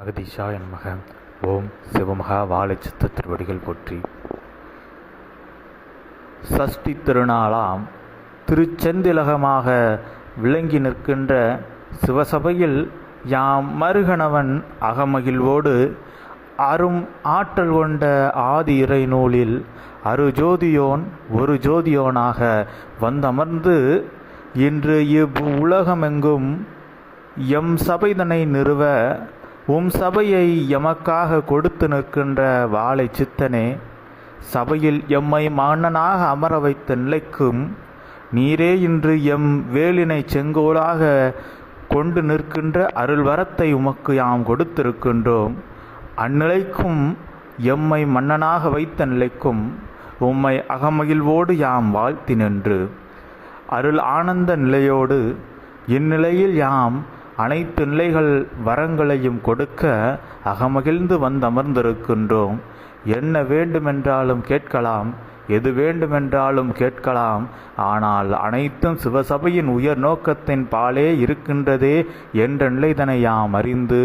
அகதீஷா மகன் ஓம் சிவமகா வாழைச்சித்த திருவடிகள் போற்றி. சஷ்டி திருநாளாம் திருச்செந்திலகமாக விளங்கி நிற்கின்ற சிவசபையில் யாம் மருகணவன் அகமகிழ்வோடு அரும் ஆற்றல் கொண்ட ஆதி இறை நூலில் அருஜோதியோன் ஒரு ஜோதியோனாக வந்தமர்ந்து இன்று இவ் உலகமெங்கும் எம் சபைதனை நிறுவ உம் சபையை எமக்காக கொடுத்து நிற்கின்ற வாழை சித்தனே சபையில் எம்மை மன்னனாக அமர வைத்த நிலைக்கும் நீரே இன்று எம் வேலினை செங்கோலாக கொண்டு நிற்கின்ற அருள் வரத்தை உமக்கு யாம் கொடுத்திருக்கின்றோம். அந்நிலைக்கும் எம்மை மன்னனாக வைத்த நிலைக்கும் உம்மை அகமகிழ்வோடு யாம் வாழ்த்தி நின்று. அருள் ஆனந்த நிலையோடு இந்நிலையில் யாம் அனைத்து நிலைகள் வரங்களையும் கொடுக்க அகமகிழ்ந்து வந்தமர்ந்திருக்கின்றோம். என்ன வேண்டுமென்றாலும் கேட்கலாம் எது வேண்டுமென்றாலும் கேட்கலாம். ஆனால் அனைத்தும் சிவசபையின் உயர் நோக்கத்தின் பாலே இருக்கின்றதே என்ற நிலைதனை யாம் அறிந்து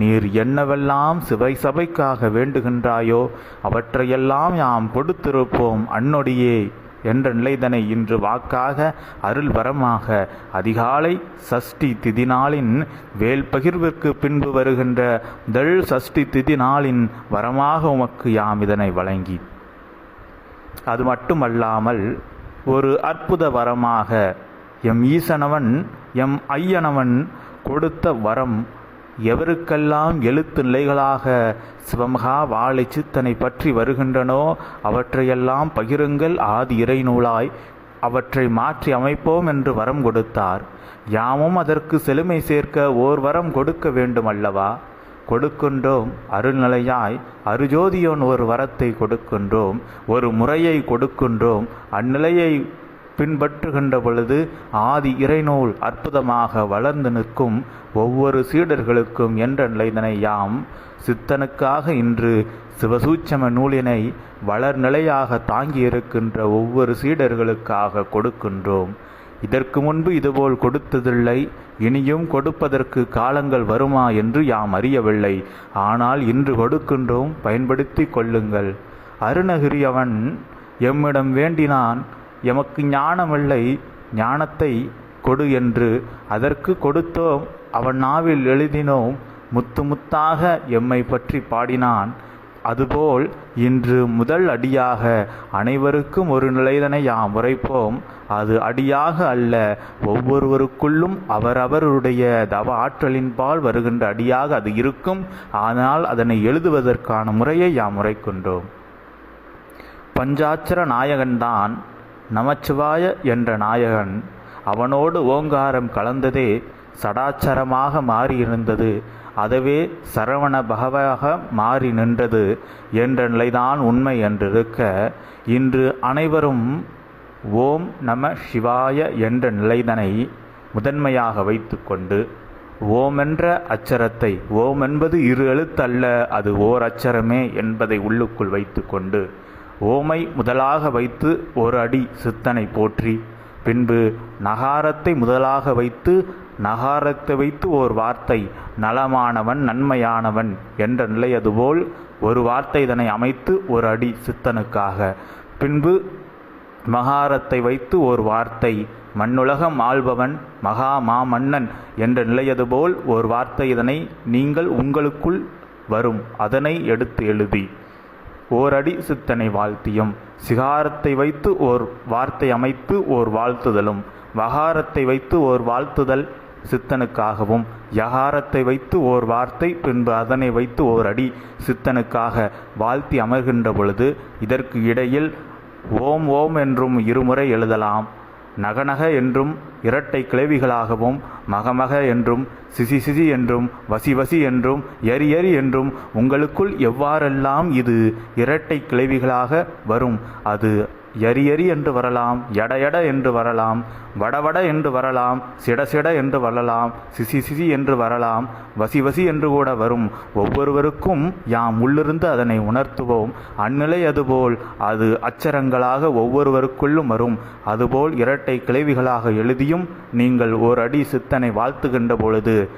நீர் என்னவெல்லாம் சிவை சபைக்காக வேண்டுகின்றாயோ அவற்றையெல்லாம் யாம் கொடுத்திருப்போம் அன்னொடியே. என்ற நிலைதனை இன்று வாக்காக அருள் வரமாக அதிகாலை சஷ்டி திதி நாளின் வேல் பகிர்விற்கு பின்பு வருகின்ற தள் சஷ்டி திதி நாளின் வரமாக உமக்கு யாம் இதனை வழங்கி. அது மட்டுமல்லாமல் ஒரு அற்புத வரமாக எம் ஈசனவன் எம் ஐயனவன் கொடுத்த வரம் எவருக்கெல்லாம் எழுத்து நிலைகளாக சிவமகா வாழை சித்தனை பற்றி வருகின்றனோ அவற்றையெல்லாம் பகிருங்கள் ஆதி இறை நூலாய் அவற்றை மாற்றி அமைப்போம் என்று வரம் கொடுத்தார். யாமும் அதற்கு செழுமை சேர்க்க ஓர் வரம் கொடுக்க வேண்டும் அல்லவா கொடுக்கின்றோம் அருள்நிலையாய் அருஜோதியோன் ஒரு வரத்தை கொடுக்கின்றோம் ஒரு முறையை கொடுக்கின்றோம் அந்நிலையை பின்பற்றுகின்ற பொழுது ஆதி இறைநூல் அற்புதமாக வளர்ந்து நிற்கும் ஒவ்வொரு சீடர்களுக்கும் என்ற நிலைதனை யாம் சித்தனுக்காக இன்று சிவசூட்சம நூலினை வளர்நிலையாக தாங்கியிருக்கின்ற ஒவ்வொரு சீடர்களுக்காக கொடுக்கின்றோம். இதற்கு முன்பு இதுபோல் கொடுத்ததில்லை இனியும் கொடுப்பதற்கு காலங்கள் வருமா என்று யாம் அறியவில்லை. ஆனால் இன்று கொடுக்கின்றோம் பயன்படுத்தி கொள்ளுங்கள். அருணகிரி அவன் எம்மிடம் வேண்டினான் எமக்கு ஞானமில்லை ஞானத்தை கொடு என்று அதற்கு கொடுத்தோம். அவன் நாவில் எழுதினோம் முத்து முத்தாக எம்மை பற்றி பாடினான். அதுபோல் இன்று முதல் அடியாக அனைவருக்கும் ஒரு நிலைதனை யாம் உரைப்போம். அது அடியாக அல்ல ஒவ்வொருவருக்குள்ளும் அவரவருடைய தவ ஆற்றலின்பால் வருகின்ற அடியாக அது இருக்கும். ஆனால் அதனை எழுதுவதற்கான முறையை யாம் உரைக்கின்றோம். பஞ்சாட்சர நாயகன்தான் நமச்சிவாய என்ற நாயகன் அவனோடு ஓங்காரம் கலந்ததே சடாச்சரமாக மாறியிருந்தது. அதுவே சரவண பகவாக மாறி நின்றது என்ற நிலைதான் உண்மை என்றிருக்க இன்று அனைவரும் ஓம் நம சிவாய என்ற நிலைதனை முதன்மையாக வைத்துக்கொண்டு ஓம் என்ற அச்சரத்தை ஓம் என்பது இரு எழுத்தல்ல அது ஓர் அச்சரமே என்பதை உள்ளுக்குள் வைத்துக்கொண்டு ஓமை முதலாக வைத்து ஒரு அடி சித்தனை போற்றி. பின்பு நகாரத்தை முதலாக வைத்து நகாரத்தை வைத்து ஓர் வார்த்தை நலமானவன் நன்மையானவன் என்ற நிலை அதுபோல் ஒரு வார்த்தை இதனை அமைத்து ஒரு அடி சித்தனுக்காக. பின்பு மகாரத்தை வைத்து ஓர் வார்த்தை மண்ணுலகம் ஆள்பவன் மகா மாமன்னன் என்ற நிலையதுபோல் ஒரு வார்த்தை இதனை நீங்கள் உங்களுக்குள் வரும் அதனை எடுத்து எழுதி. ஓரடி சித்தனை வாழ்த்தியும். சிகாரத்தை வைத்து ஓர் வார்த்தை அமைத்து ஓர் வாழ்த்துதலும். வகாரத்தை வைத்து ஓர் வாழ்த்துதல் சித்தனுக்காகவும். யகாரத்தை வைத்து ஓர் வார்த்தை பின்பு அதனை வைத்து ஓர் அடி சித்தனுக்காக வாழ்த்தி அமர்கின்ற பொழுது இதற்கு இடையில் ஓம் ஓம் என்றும் இருமுறை எழுதலாம். நகநக என்றும் இரட்டை கிளவிகளாகவும் மகமக என்றும் சிசி சிசி என்றும் வசி வசி என்றும் எரி எரி என்றும் உங்களுக்குள் எவ்வாறெல்லாம் இது இரட்டை கிளவிகளாக வரும்? அது எரி எரி என்று வரலாம் எட எட என்று வரலாம் வடவட என்று வரலாம் சிடசிட என்று வரலாம் சிசி சிசி என்று வரலாம் வசி வசி என்று கூட வரும். ஒவ்வொருவருக்கும் யாம் உள்ளிருந்து அதனை உணர்த்துவோம். அந்நிலை அதுபோல் அது அச்சரங்களாக ஒவ்வொருவருக்குள்ளும் வரும். அதுபோல் இரட்டை கிளைவிகளாக எழுதியும் நீங்கள் ஓர் அடி சித்தனை வாழ்த்துகின்ற பொழுது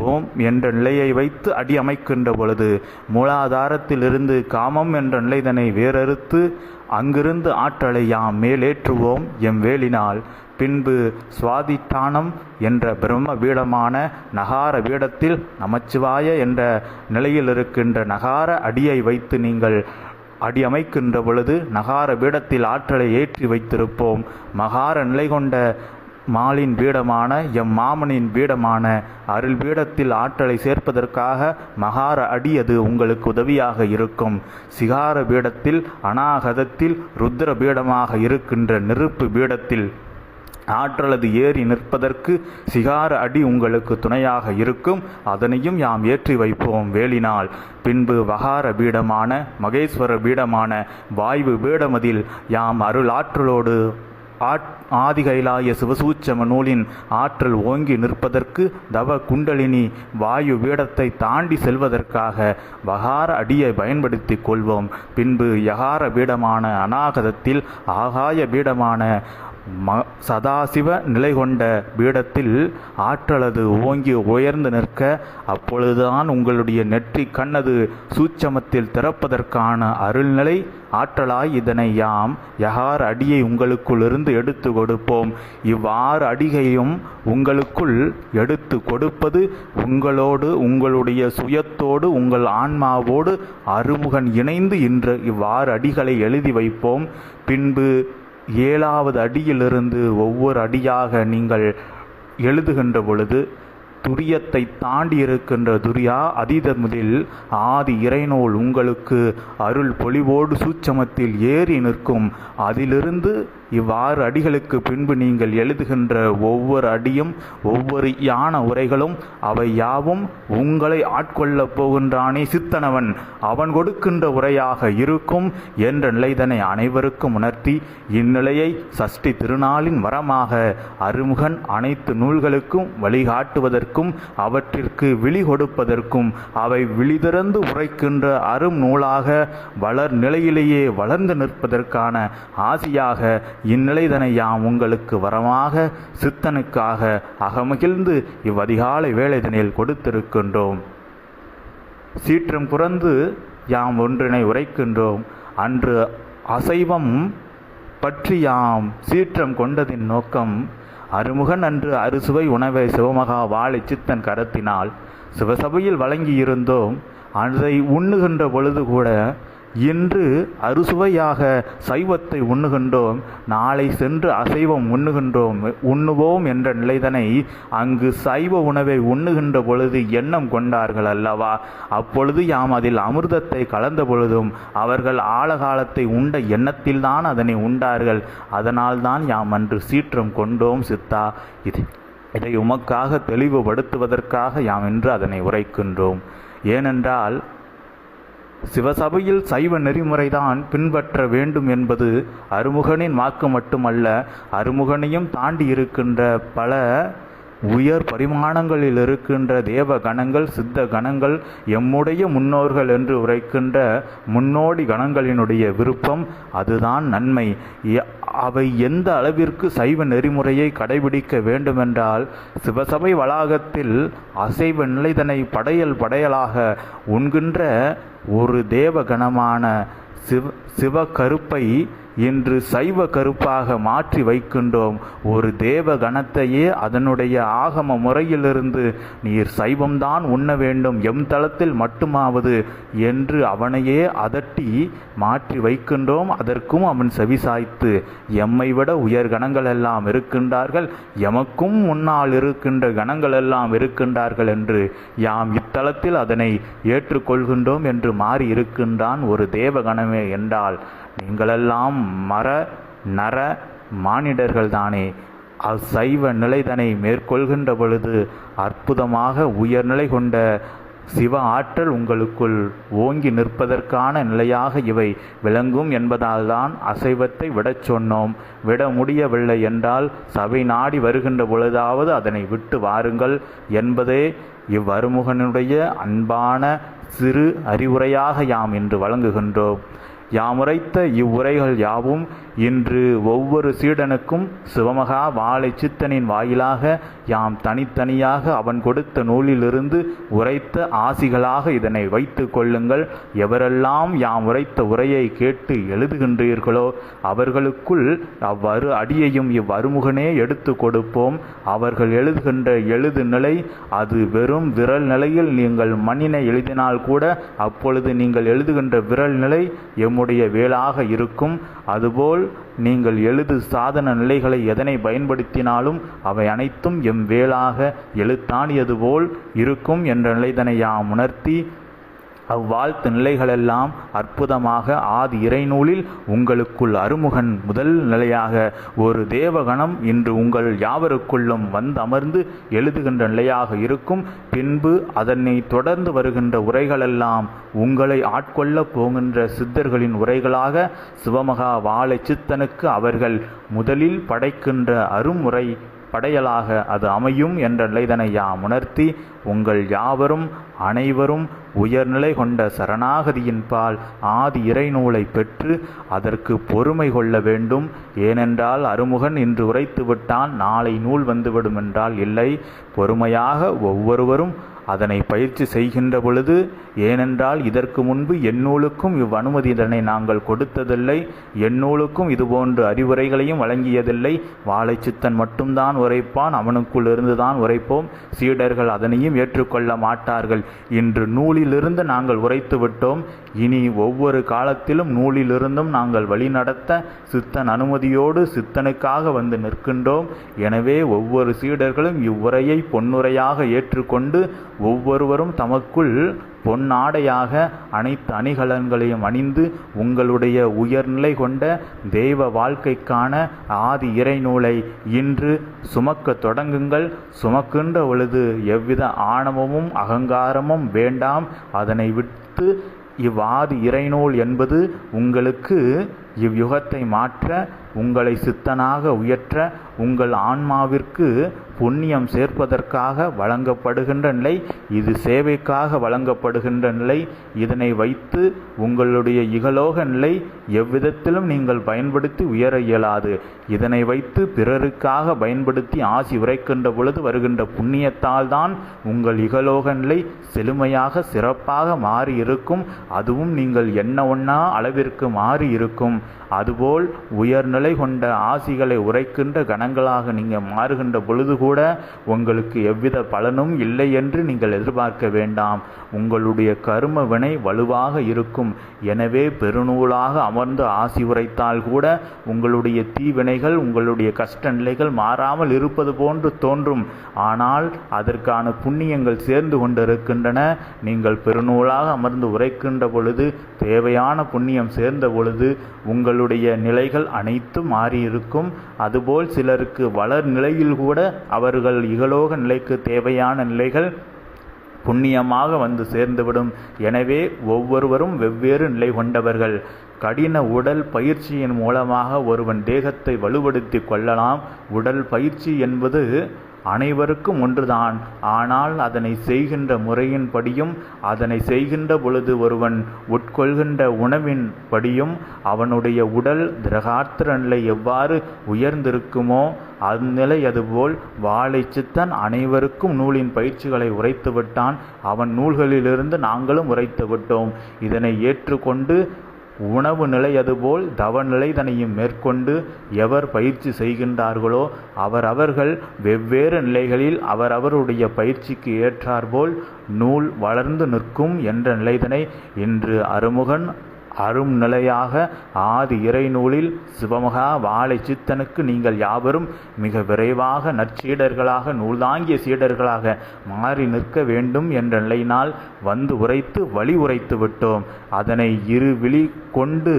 ஓம் என்ற நிலையை வைத்து அடி அமைக்கின்ற பொழுது மூலாதாரத்திலிருந்து காமம் என்ற நிலைதனை வேறறுத்து அங்கிருந்து ஆற்றலை யாம் மேலேற்றுவோம் எம் வேலினால். பின்பு சுவாதிட்டானம் என்ற பிரம்ம பீடமான நகார பீடத்தில் நமச்சிவாய என்ற நிலையில் இருக்கின்ற நகார அடியை வைத்து நீங்கள் அடி அமைக்கின்ற பொழுது நகார பீடத்தில் ஆற்றலை ஏற்றி வைத்திருப்போம். மகார நிலை கொண்ட மாலின் பீடமான எம் மாமனின் பீடமான அருள் பீடத்தில் ஆற்றலை சேர்ப்பதற்காக மகார அடி அது உங்களுக்கு உதவியாக இருக்கும். சிகார பீடத்தில் அநாகதத்தில் ருத்ர பீடமாக இருக்கின்ற நெருப்பு பீடத்தில் ஆற்றலது ஏறி நிற்பதற்கு சிகார அடி உங்களுக்கு துணையாக இருக்கும். அதனையும் யாம் ஏற்றி வைப்போம் வேலினால். பின்பு வகார பீடமான மகேஸ்வர பீடமான வாய்வு பீடமதில் யாம் அருள் ஆற்றலோடு ஆதிகைலாய சிவசூச்சம நூலின் ஆற்றல் ஓங்கி நிற்பதற்கு தவ குண்டலினி வாயு பீடத்தை தாண்டி செல்வதற்காக வகார அடியை பயன்படுத்தி கொள்வோம். பின்பு யகார பீடமான அநாகதத்தில் ஆகாய பீடமான ம சதாசிவ நிலை கொண்ட பீடத்தில் ஆற்றலது ஓங்கி உயர்ந்து நிற்க அப்பொழுதுதான் உங்களுடைய நெற்றி கண்ணது சூட்சமத்தில் திறப்பதற்கான அருள்நிலை ஆற்றலாய் இதனை யாம் யகார் அடியை உங்களுக்குள்ளிருந்து எடுத்து கொடுப்போம். இவ்வாறு அடிகையும் உங்களுக்குள் எடுத்து கொடுப்பது உங்களோடு உங்களுடைய சுயத்தோடு உங்கள் ஆன்மாவோடு அருமுகன் இணைந்து இன்று இவ்வாறு அடிகளை எழுதி வைப்போம். பின்பு ஏழாவது அடியிலிருந்து ஒவ்வொரு அடியாக நீங்கள் எழுதுகின்ற பொழுது துரியத்தை தாண்டி இருக்கின்ற துரியா அதீதமுதில் ஆதி இறைநூல் உங்களுக்கு அருள் பொலிவோடு சூட்சமத்தில் ஏறி நிற்கும். அதிலிருந்து இவ்வாறு அடிகளுக்கு பின்பு நீங்கள் எழுதுகின்ற ஒவ்வொரு அடியும் ஒவ்வொரு யான உரைகளும் அவை யாவும் உங்களை ஆட்கொள்ளப் போகின்றானே சித்தனவன். அவன் கொடுக்கின்ற உரையாக இருக்கும் என்ற நிலைதனை அனைவருக்கும் உணர்த்தி இந்நிலையை சஷ்டி திருநாளின் வரமாக அருமுகன் அனைத்து நூல்களுக்கும் வழிகாட்டுவதற்கு வழிகாட்டுவதற்கும் அவற்றிற்கு விழி கொடுப்பதற்கும் அவை விழிதிறந்து உரைக்கின்ற அரும் நூலாக வளர் நிலையிலேயே வளர்ந்து நிற்பதற்கான ஆசியாக இந்நிலைதனை யாம் உங்களுக்கு வரமாக சித்தனுக்காக அகமகிழ்ந்து இவ்வதிகாலை வேலைதனில் கொடுத்திருக்கின்றோம். சீற்றம் குறந்து யாம் ஒன்றினை உரைக்கின்றோம். அன்று அசைவம் பற்றி யாம் சீற்றம் கொண்டதின் நோக்கம் அருமுகன் அன்று அறுசுவை உணவை சிவமகா வாழை சித்தன் கரத்தினால். சிவசபையில் வழங்கியிருந்தோம். அதை உண்ணுகின்ற பொழுது கூட இன்று அறுசுவையாக சைவத்தை உண்ணுகின்றோம் நாளை சென்று அசைவம் உண்ணுகின்றோம் உண்ணுவோம் என்ற நிலைதனை அங்கு சைவ உணவை உண்ணுகின்ற பொழுது எண்ணம் கொண்டார்கள் அல்லவா? அப்பொழுது யாம் அதில் அமிர்தத்தை கலந்த பொழுதும் அவர்கள் ஆழகாலத்தை உண்ட எண்ணத்தில்தான் அதனை உண்டார்கள். அதனால்தான் யாம் அன்று சீற்றம் கொண்டோம் சித்தா. இது இதை உமக்காக தெளிவுபடுத்துவதற்காக யாம் இன்று அதனை உரைக்கின்றோம். ஏனென்றால் சிவசபையில் சைவ நெறிமுறைதான் பின்பற்ற வேண்டும் என்பது அருமுகனின் வாக்கு மட்டுமல்ல அருமுகனையும் தாண்டி இருக்கின்ற பல உயர் பரிமாணங்களில் இருக்கின்ற தேவ கணங்கள் சித்த கணங்கள் எம்முடைய முன்னோர்கள் என்று உரைக்கின்ற முன்னோடி கணங்களினுடைய விருப்பம் அதுதான் நன்மை. அவை எந்த அளவிற்கு சைவ நெறிமுறையை கடைபிடிக்க வேண்டுமென்றால் சிவசபை வளாகத்தில் அசைவ நிலைதனை படையல் படையலாக உண்கின்ற ஒரு தேவகணமான சிவ சிவகருப்பை இன்று சைவ கருப்பாக மாற்றி வைக்கின்றோம். ஒரு தேவ கணத்தையே அதனுடைய ஆகம முறையிலிருந்து நீர் சைவம்தான் உண்ண வேண்டும். எம் தளத்தில் மட்டுமாவது என்று அவனையே அதட்டி மாற்றி வைக்கின்றோம். அதற்கும் அவன் செவிசாய்த்து எம்மை விட உயர் கணங்கள் எல்லாம் இருக்கின்றார்கள். எமக்கும் முன்னால் இருக்கின்ற கணங்கள் எல்லாம் இருக்கின்றார்கள் என்று யாம் இத்தலத்தில் அதனை ஏற்றுக்கொள்கின்றோம் என்று மாறி இருக்கின்றான் ஒரு தேவகணமே என்றால் நீங்களெல்லாம் மர நர மானிடர்கள்தானே. அசைவ நிலைதனை மேற்கொள்கின்ற பொழுது அற்புதமாக உயர்நிலை கொண்ட சிவ ஆற்றல் உங்களுக்குள் ஓங்கி நிற்பதற்கான நிலையாக இவை விளங்கும் என்பதால்தான் அசைவத்தை விடச் சொன்னோம். விட முடியவில்லை என்றால் சபை நாடி வருகின்ற பொழுதாவது அதனை விட்டு வாருங்கள் என்பதே இவ்வருமுகனுடைய அன்பான சிறு அறிவுரையாக யாம் இன்று வழங்குகின்றோம். யாமுரைத்த இவ்வுரைகள் யாவும் இன்று ஒவ்வொரு சீடனுக்கும் சிவமகா வாழை சித்தனின் வாயிலாக யாம் தனித்தனியாக அவன் கொடுத்த நூலிலிருந்து உரைத்த ஆசிகளாக இதனை வைத்து கொள்ளுங்கள். எவரெல்லாம் யாம் உரைத்த உரையை கேட்டு எழுதுகின்றீர்களோ அவர்களுக்குள் அவ்வறு அடியையும் இவ்வருமுகனே எடுத்து கொடுப்போம். அவர்கள் எழுதுகின்ற எழுது நிலை அது வெறும் விரல் நிலையில் நீங்கள் மண்ணினை எழுதினால் கூட அப்பொழுது நீங்கள் எழுதுகின்ற விரல் நிலை எம் உம்முடைய வேளாக இருக்கும். அதுபோல் நீங்கள் எழுது சாதன நிலைகளை எதனை பயன்படுத்தினாலும் அவை அனைத்தும் எம் வேளாக எழுத்தாணியது போல் இருக்கும் என்ற நிலைதனை யாம் உணர்த்தி அவ்வாழ்த்து நிலைகளெல்லாம் அற்புதமாக ஆதி இறைநூலில் உங்களுக்குள் அருமுகன் முதல் நிலையாக ஒரு தேவகணம் இன்று உங்கள் யாவருக்குள்ளும் வந்தமர்ந்து எழுதுகின்ற நிலையாக இருக்கும். பின்பு அதனை தொடர்ந்து வருகின்ற உரைகளெல்லாம் உங்களை ஆட்கொள்ளப் போகின்ற சித்தர்களின் உரைகளாக சிவமகா வாழை சித்தனுக்கு அவர்கள் முதலில் படைக்கின்ற அருமுறை படையலாக அது அமையும் என்ற நிலைதனை யாம் உணர்த்தி உங்கள் யாவரும் அனைவரும் உயர்நிலை கொண்ட சரணாகதியின்பால் ஆதி இறைநூலை பெற்று அதற்கு பொறுமை கொள்ள வேண்டும். ஏனென்றால் அருமுகன் இன்று உரைத்து விட்டான் நாளை நூல் வந்துவிடும் என்றால் இல்லை. பொறுமையாக ஒவ்வொருவரும் அதனை பயிற்சி செய்கின்ற பொழுது ஏனென்றால் இதற்கு முன்பு எந்நூலுக்கும் இவ்வனுமதிதனை நாங்கள் கொடுத்ததில்லை. எந்நூலுக்கும் இதுபோன்று அறிவுரைகளையும் வழங்கியதில்லை. வாழைச்சித்தன் மட்டும்தான் உரைப்பான் அவனுக்குள் இருந்துதான் உரைப்போம். சீடர்கள் அதனையும் ஏற்றுக்கொள்ள மாட்டார்கள். இன்று நூலிலிருந்து நாங்கள் உரைத்து விட்டோம். இனி ஒவ்வொரு காலத்திலும் நூலிலிருந்தும் நாங்கள் வழிநடத்த சித்தன் அனுமதியோடு சித்தனுக்காக வந்து நிற்கின்றோம். எனவே ஒவ்வொரு சீடர்களும் இவ்வுரையை பொன்னுரையாக ஏற்றுக்கொண்டு ஒவ்வொருவரும் தமக்குள் பொன்னாடையாக அனைத்து அணிகலன்களையும் அணிந்து உங்களுடைய உயர்நிலை கொண்ட தெய்வ வாழ்க்கைக்கான ஆதி இறைநூலை இன்று சுமக்க தொடங்குங்கள். சுமக்கின்ற பொழுது எவ்வித ஆணவமும் அகங்காரமும் வேண்டாம். அதனை விட்டு இவ்வாதி இறைநூல் என்பது உங்களுக்கு இவ்யுகத்தை மாற்ற உங்களை சித்தனாக உயற்ற உங்கள் ஆன்மாவிற்கு புண்ணியம் சேர்ப்பதற்காக வழங்கப்படுகின்ற நிலை இது சேவைக்காக வழங்கப்படுகின்ற நிலை இதனை வைத்து உங்களுடைய இகலோக நிலை எவ்விதத்திலும் நீங்கள் பயன்படுத்தி உயர இயலாது. இதனை வைத்து பிறருக்காக பயன்படுத்தி ஆசி உரைக்கின்ற பொழுது வருகின்ற புண்ணியத்தால் தான் உங்கள் இகலோக நிலை செழுமையாக சிறப்பாக மாறி இருக்கும் அதுவும் நீங்கள் என்ன ஒன்னா அளவிற்கு மாறி இருக்கும் அதுபோல் உயர்நிலை கொண்ட ஆசிகளை உரைக்கின்ற கணங்களாக நீங்கள் மாறுகின்ற பொழுது கூட உங்களுக்கு எவ்வித பலனும் இல்லை என்று நீங்கள் எதிர்பார்க்க வேண்டாம். உங்களுடைய கரும வினை வலுவாக இருக்கும். எனவே பெருநூலாக அமர்ந்து ஆசி உரைத்தால் கூட உங்களுடைய தீவினைகள் உங்களுடைய கஷ்ட நிலைகள் மாறாமல் இருப்பது போன்று தோன்றும். ஆனால் அதற்கான புண்ணியங்கள் சேர்ந்து கொண்டிருக்கின்றன. நீங்கள் பெருநூலாக அமர்ந்து உரைக்கின்ற பொழுது தேவையான புண்ணியம் சேர்ந்த பொழுது உங்கள் அவர்களுடைய நிலைகள் அனைத்தும் மாறியிருக்கும். அதுபோல் சிலருக்கு வளர் நிலையில் கூட அவர்கள் இகலோக நிலைக்கு தேவையான நிலைகள் புண்ணியமாக வந்து சேர்ந்துவிடும். எனவே ஒவ்வொருவரும் வெவ்வேறு நிலை கொண்டவர்கள். கடின உடல் பயிற்சியின் மூலமாக ஒருவன் தேகத்தை வலுப்படுத்தி கொள்ளலாம். உடல் பயிற்சி என்பது அனைவருக்கும் ஒன்றுதான். ஆனால் அதனை செய்கின்ற முறையின்படியும் அதனை செய்கின்ற பொழுது ஒருவன் உட்கொள்கின்ற உணவின் படியும் அவனுடைய உடல் திரகாத்திர நிலை எவ்வாறு உயர்ந்திருக்குமோ அந்நிலை அதுபோல் வாழை சித்தன் அனைவருக்கும் நூலின் பயிற்சிகளை உரைத்து விட்டான் அவன் நூல்களிலிருந்து நாங்களும் உரைத்து விட்டோம் இதனை ஏற்றுக்கொண்டு உணவு நிலை அதுபோல் தவநிலை தனையும் மேற்கொண்டு எவர் பயிற்சி செய்கின்றார்களோ அவரவர்கள் வெவ்வேறு நிலைகளில் அவரவருடைய பயிற்சிக்கு ஏற்றாற்போல் நூல் வளர்ந்து நிற்கும் என்ற நிலைதனை இன்று அருமுகன் அரும் நிலையாக ஆதி இறைநூலில் சிவமகா வாழை சித்தனுக்கு நீங்கள் யாவரும் மிக விரைவாக நற்சீடர்களாக நூல்தாங்கிய சீடர்களாக மாறி நிற்க வேண்டும் என்ற நிலையினால் வந்து உரைத்து வழி உரைத்து விட்டோம். அதனை இரு விழி கொண்டு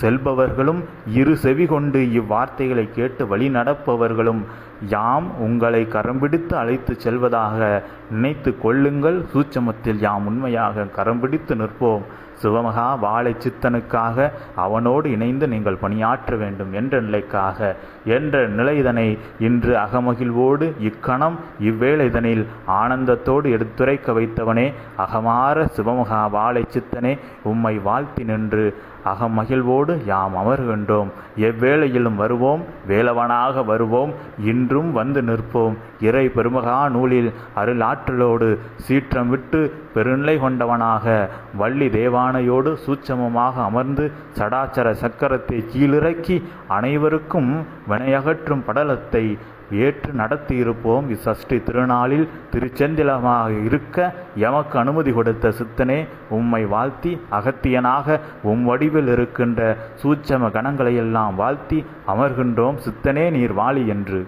செல்பவர்களும் இரு செவி கொண்டு இவ்வார்த்தைகளை கேட்டு வழி நடப்பவர்களும் யாம் உங்களை கரம்பிடித்து அழைத்து செல்வதாக நினைத்து கொள்ளுங்கள். சூட்சமத்தில் யாம் உண்மையாக கரம்பிடித்து நிற்போம். சிவமகா வாழை சித்தனுக்காக அவனோடு இணைந்து நீங்கள் பணியாற்ற வேண்டும் என்ற நிலைக்காக என்ற நிலைதனை இன்று அகமகிழ்வோடு இக்கணம் இவ்வேளைதனில் ஆனந்தத்தோடு எடுத்துரைக்க வைத்தவனே. அகமார சிவமகா வாழை சித்தனே உம்மை வாழ்த்தி நின்று அகமகிழ்வோடு யாம் அமர்கின்றோம். எவ்வேளையிலும் வருவோம் வேலவனாக வருவோம் இன்றும் வந்து நிற்போம். இறை பெருமகா நூலில் அருளாற்றலோடு சீற்றம் விட்டு பெருநிலை கொண்டவனாக வள்ளி தேவானையோடு சூட்சமமாக அமர்ந்து சடாச்சர சக்கரத்தை கீழிறக்கி அனைவருக்கும் வினையகற்றும் படலத்தை ஏற்று நடத்தியிருப்போம். இச்சஷ்டி திருநாளில் திருச்செந்திலமாக இருக்க எமக்கு அனுமதி கொடுத்த சித்தனே உம்மை வாழ்த்தி அகத்தியனாக உம் வடிவில் இருக்கின்ற சூட்சம கணங்களையெல்லாம் வாழ்த்தி அமர்கின்றோம். சித்தனே நீர் வாழி என்று.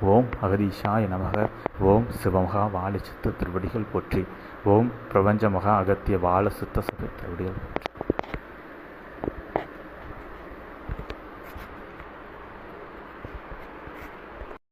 ஓம் அகதீஷாய நமக. ஓம் சிவமகா வாழி சித்த திருவடிகள் போற்றி. ஓம் பிரபஞ்ச மகா அகத்திய வாழ சித்த சபை திருவடிகள் போற்றி.